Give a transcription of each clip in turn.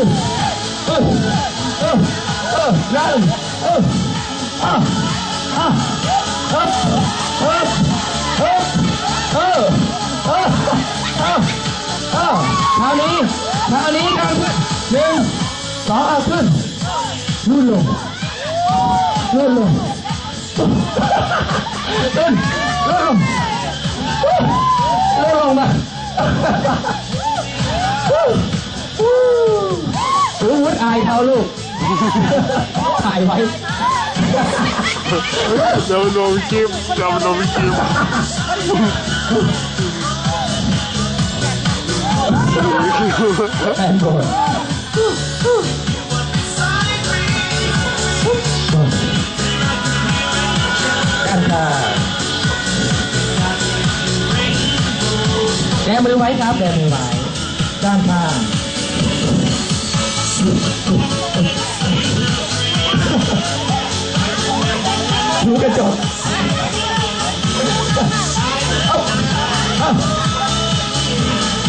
คราวนี้คราวนี้กันหนึ่งสองขึ้นนู่นลงนู่นลงขึ้นนู่นลงนู่นลงมา วุฒอายเขาลูก ถ่ายไว้จะมาลงคลิปจะมาลงคลิปแฟนโกรธกันค่ะแกมือไว้ครับแกมือไว้ด้านข้าง ดูกระจกเอาเอาเอ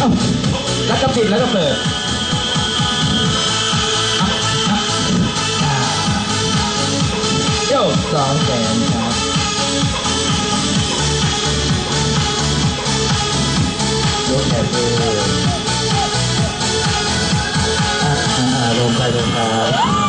า ないます。